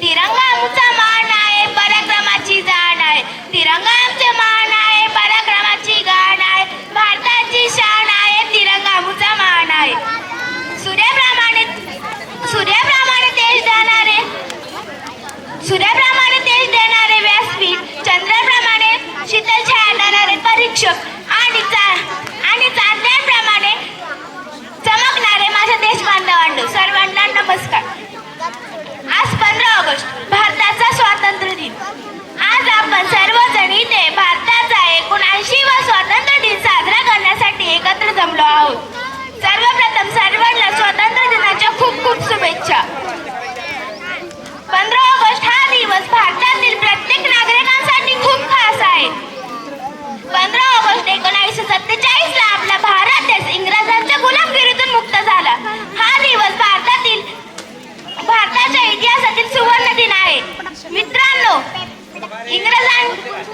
तिरंगा आमचा मान आहे पराक्रमाची जाण आहे. तिरंगा आमचे मान आहे पराक्रमाची गाण आहे. भारताची शान आहे तिरंगा आमचा मान आहे. सूर्याप्रमाणे सूर्याप्रमाणे देश जाणारे सूर्याप्रमाणे देश देणारे व्यासपीठ चंद्राप्रमाणे शीतल छाया देणारे परीक्षक आणि चा आणि चांदण्या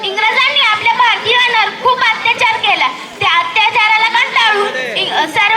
इंग्रजांनी आपल्या भारतीयांवर खूप अत्याचार केला. त्या अत्याचाराला कंटाळून सर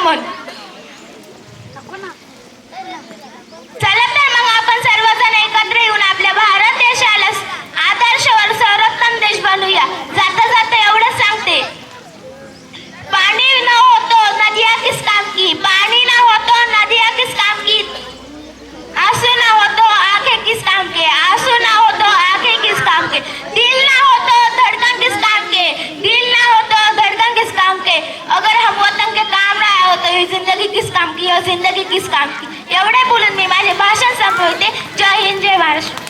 আমার जिंदगी किस काम की जिंदगी किस काम की? एवढे बोलून मी माझे भाषण संपवते जय हिंद जय महाराष्ट्र.